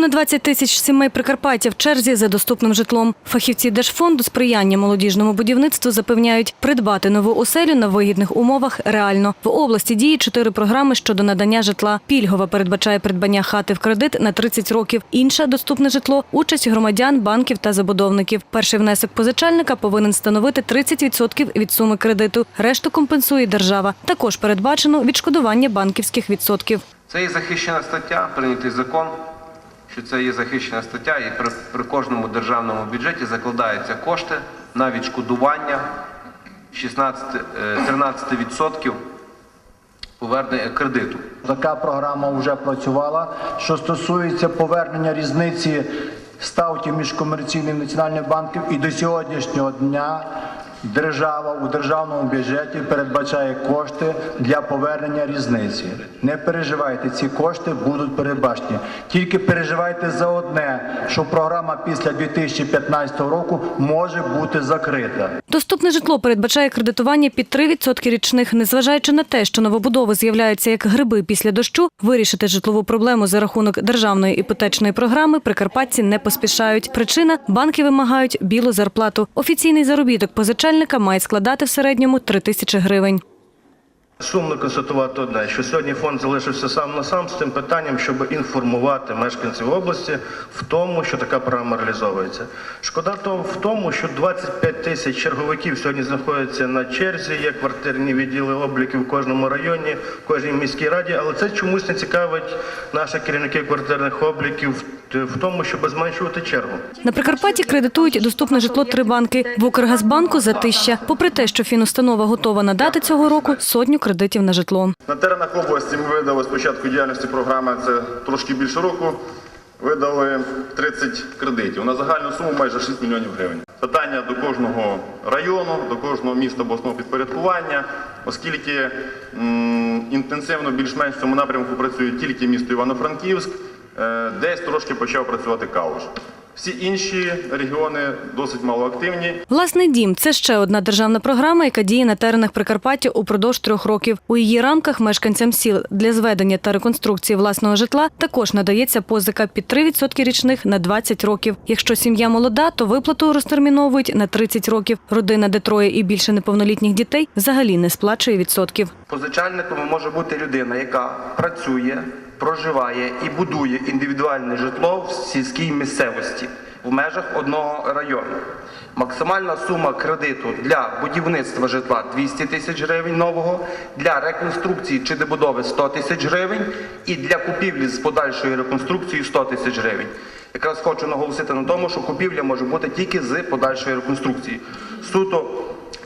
Понад 20 тисяч сімей Прикарпаття в черзі за доступним житлом. Фахівці Держфонду сприяння молодіжному будівництву запевняють, придбати нову оселю на вигідних умовах реально. В області діє чотири програми щодо надання житла. Пільгова передбачає придбання хати в кредит на 30 років. Інша доступне житло участь громадян, банків та забудовників. Перший внесок позичальника повинен становити 30% від суми кредиту. Решту компенсує держава. Також передбачено відшкодування банківських відсотків. Це є захищена стаття, прийнятий закон, що це є захищена стаття, і при, при кожному державному бюджеті закладаються кошти на відшкодування 16, е, 13% повернення кредиту. Така програма вже працювала. Що стосується повернення різниці ставки між комерційним національним банком, і до сьогоднішнього дня держава у державному бюджеті передбачає кошти для повернення різниці. Не переживайте, ці кошти будуть передбачені. Тільки переживайте за одне, що програма після 2015 року може бути закрита. Доступне житло передбачає кредитування під 3% річних. Незважаючи на те, що новобудови з'являються як гриби після дощу, вирішити житлову проблему за рахунок державної іпотечної програми прикарпатці не поспішають. Причина – банки вимагають білу зарплату. Офіційний заробіток позичальника має складати в середньому 3 тисячі гривень. Сумно констатувати одне, що сьогодні фонд залишився сам на сам з тим питанням, щоб інформувати мешканців області в тому, що така програма реалізовується. Шкода то в тому, що 25 тисяч черговиків сьогодні знаходяться на черзі, є квартирні відділи обліків в кожному районі, в кожній міській раді, але це чомусь не цікавить наших керівників квартирних обліків в тому, щоб зменшувати чергу. На Прикарпатті кредитують доступне житло три банки. В Укргазбанку затища. Попри те, що фінустанова готова надати цього року сотню кредитів на житло. На теренах області ми видали спочатку діяльності програми, це трошки більше року. Видали 30 кредитів на загальну суму майже 6 мільйонів гривень. Питання до кожного району, до кожного міста обласного підпорядкування, оскільки інтенсивно більш-менш в цьому напрямку працює тільки місто Івано-Франківськ, е, десь трошки почав працювати Калуш. Всі інші регіони досить малоактивні. Власний дім це ще одна державна програма, яка діє на теренах Прикарпаття упродовж трьох років. У її рамках мешканцям сіл для зведення та реконструкції власного житла також надається позика під 3% річних на 20 років. Якщо сім'я молода, то виплату розтерміновують на 30 років. Родина, де троє і більше неповнолітніх дітей, взагалі не сплачує відсотків. Позичальником може бути людина, яка працює, проживає і будує індивідуальне житло в сільській місцевості в межах одного району. Максимальна сума кредиту для будівництва житла 200 тисяч гривень нового, для реконструкції чи добудови 100 тисяч гривень і для купівлі з подальшою реконструкцією 100 тисяч гривень. Якраз хочу наголосити на тому, що купівля може бути тільки з подальшою реконструкцією. Суто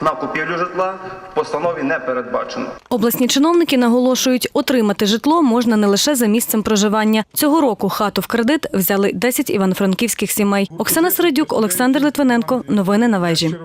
на купівлю житла в постанові не передбачено. Обласні чиновники наголошують, отримати житло можна не лише за місцем проживання. Цього року хату в кредит взяли 10 івано-франківських сімей. Оксана Середюк, Олександр Литвиненко. Новини на вежі.